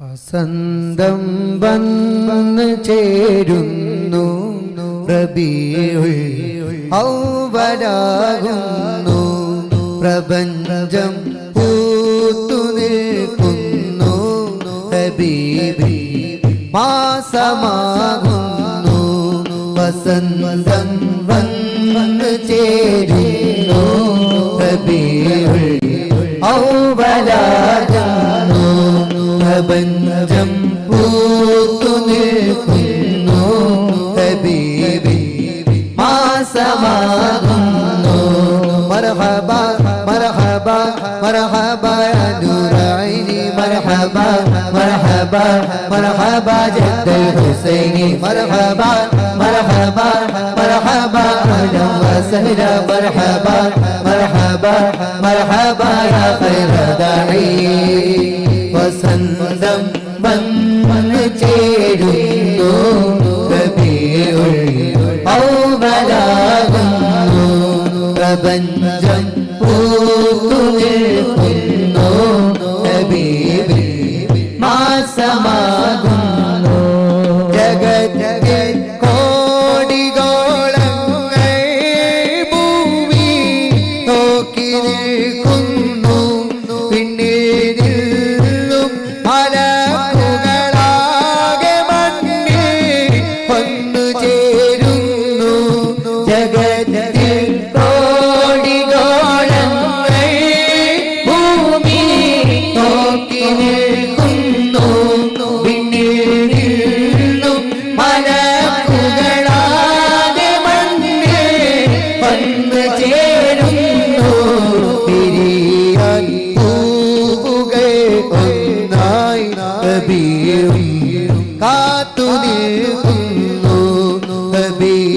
വസന്തം വന്ന് ചേരുന്നു. റബീഉൽ ഔവലാകുന്നു പ്രപഞ്ചം പൂത്തു നിൽക്കുന്നു. ഹബീബി മാസമാകുന്നു. വസന്തം വന്ന് ചേരുന്നു. റബീഉൽ ഔവലാകുന്നു سما مرحبا مرحبا مرحبا يا نور عيني. مرحبا مرحبا مرحبا جد الحسيني مرحبا مرحبا مرحبا أهلا وسهلا. مرحبا مرحبا مرحبا يا خير داعي. وسندم من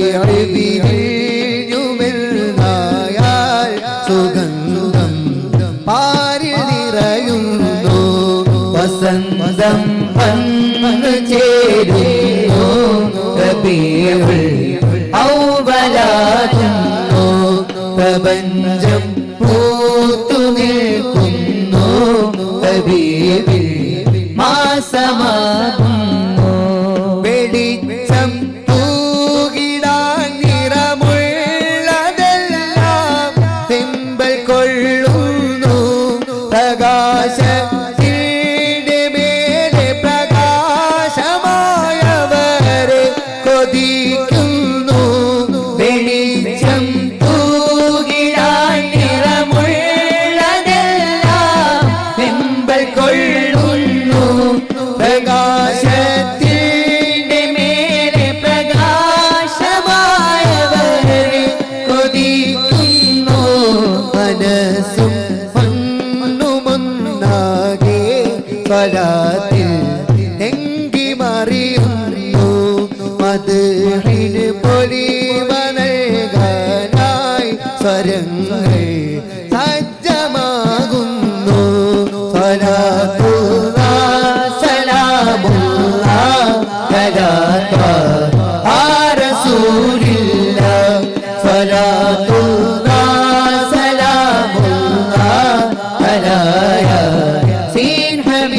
വിരിഞ്ഞുമെന്നായാൽ സുഗന്ധം പാരി നിറയുന്നു വസന്തം വന്ന് ചേരുന്നു. നബിയുൽ ഔവലാകുന്നു. പ്രപഞ്ചം പൂത്തു സ്വലാത്തിൽ എങ്കി മറിയുന്നു മധുഹിന് പൊലിവ നൽകാനായി സ്വരങ്ങൾ സജ്ജമാകുന്നു. സ്വലാത്തുള്ള സലാമുള്ള കലാത്ത ആ റസൂലില്ല സീൻ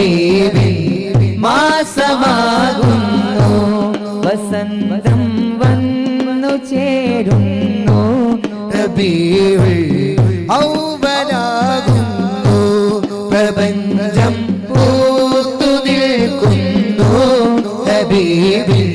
ഹബീബിൻ മാസമാകുന്നു. വസന്തം വന്നു ചേരുന്നു. റബീഉൽ ഔവലാകുന്നു. പ്രപഞ്ചം പൂത്തു നിൽക്കുന്നു. ഹബീബിൻ